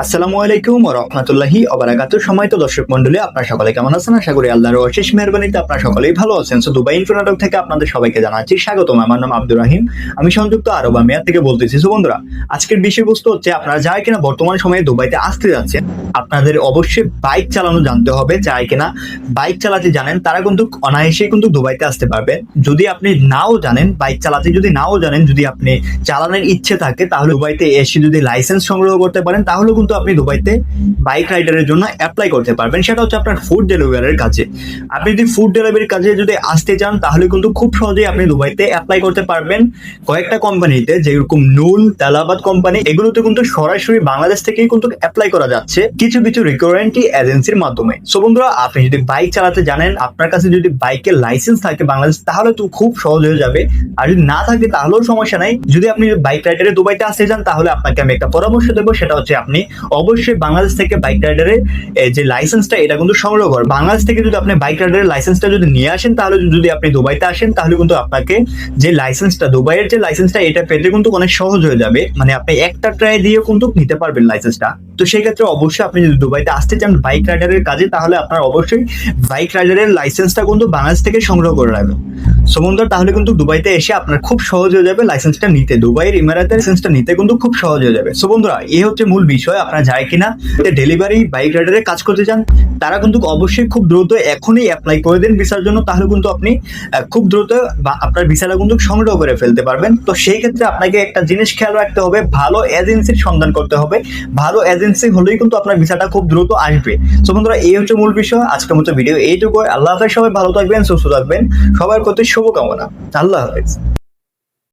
আসসালামু আলাইকুম রহমতুল্লাহি অবরাকাত সময়ত দর্শক মন্ডলী আপনারা সকলে কেমন আছেন? আশা করি আল্লাহর অশেষ মেহরবানিতে আপনারা সকলেই ভালো আছেন। সো দুবাই ইনফোনাটক থেকে আপনাদের সবাইকে জানাচ্ছি স্বাগতম। আমার নাম আব্দুর রাহিম। আমি সংযুক্ত আরব আমিরাত থেকে বলতেছি। সো বন্ধুরা, আজকের বিষয়বস্তু হচ্ছে, আপনারা যারা কিনা বর্তমান সময়ে দুবাইতে আসতে যাচ্ছেন, আপনাদের অবশ্যই বাইক চালানো জানতে হবে। যারা কিনা বাইক চালাতে জানেন, তারা কিন্তু অনায়াসেই কিন্তু দুবাইতে আসতে পারবে যদি আপনি নাও জানেন, বাইক চালাতে যদি নাও জানেন, যদি আপনি চালানোর ইচ্ছে থাকে, তাহলে দুবাইতে এসে যদি লাইসেন্স সংগ্রহ করতে পারেন তাহলে কিন্তু আপনি দুবাইতে বাইক রাইডারের জন্য অ্যাপ্লাই করতে পারবেন। সেটা হচ্ছে আপনার ফুড ডেলিভারির কাজে। আপনি যদি ফুড ডেলিভারির কাজে যদি আসতে চান, তাহলে কিন্তু খুব সহজেই আপনি দুবাইতে অ্যাপ্লাই করতে পারবেন। কয়েকটা কোম্পানিতে যেরকম নুল তালাবাদ কোম্পানি এগুলোতে কিন্তু সরাসরি বাংলাদেশ থেকেই কিন্তু অ্যাপ্লাই করা যাচ্ছে কিছু কিছু রিকোয়ারেন্টি এজেন্সির মাধ্যমে। সো বন্ধুরা, আপনি যদি বাইক চালাতে জানেন, আপনার কাছে যদি বাইকের লাইসেন্স থাকে বাংলাদেশ, তাহলে তো খুব সহজ হয়ে যাবে। আর যদি না থাকে, তাহলেও সমস্যা নাই। যদি আপনি বাইক রাইডারে দুবাইতে আসতে চান, তাহলে আপনাকে আমি একটা পরামর্শ দেবো। সেটা হচ্ছে আপনি অবশ্যই বাংলাদেশ থেকে বাইক রাইডারের যে লাইসেন্সটা এটা কিন্তু সংগ্রহ করেন বাংলাদেশ থেকে যদি আপনি বাইক রাইডারের লাইসেন্সটা যদি নিয়ে আসেন, তাহলে যদি আপনি দুবাইতে আসেন, তাহলে কিন্তু আপনাকে যে লাইসেন্সটা দুবাইয়ের যে লাইসেন্সটা এটা পেতে কিন্তু অনেক সহজ হয়ে যাবে। মানে আপনি একটা ট্রাই দিয়ে কিন্তু নিতে পারবেন লাইসেন্সটা তো সেই ক্ষেত্রে অবশ্যই আপনি যদি দুবাইতে আসতে চান বাইক রাইডারের কাজে, তাহলে আপনার অবশ্যই বাইক রাইডারের লাইসেন্সটা কিন্তু বাংলাদেশ থেকে সংগ্রহ করে রাখবেন। সো বন্ধুরা, তাহলে কিন্তু দুবাইতে এসে আপনার খুব সহজ হয়ে যাবে লাইসেন্সটা নিতে। দুবাইয়ের ইমারাতের লাইসেন্সটা নিতে কিন্তু খুব সহজ হয়ে যাবে। সো বন্ধুরা এই হচ্ছে মূল বিষয়, আপনারা যারা কিনা। ডেলিভারি বাইক রাইডারে কাজ করতে চান, তারা কিন্তু অবশ্যই খুব দ্রুত এখনই অ্যাপ্লাই করে দেন ভিসার জন্য। তাহলে কিন্তু আপনি খুব দ্রুত বা আপনার ভিসাটা কিন্তু সংগ্রহ করে ফেলতে পারবেন। তো সেই ক্ষেত্রে আপনাকে একটা জিনিস খেয়াল রাখতে হবে, ভালো এজেন্সির সন্ধান করতে হবে। ভালো এজেন্সি হলেই কিন্তু আপনার ভিসাটা খুব দ্রুত আসবে। তো বন্ধুরা এই হচ্ছে মূল বিষয়। আজকের মতো ভিডিও এইটুকু আল্লাহ হাফেজ, সবাই ভালো থাকবেন, সুস্থ থাকবেন। সবার প্রতি শুভকামনা। আল্লাহ হাফেজ।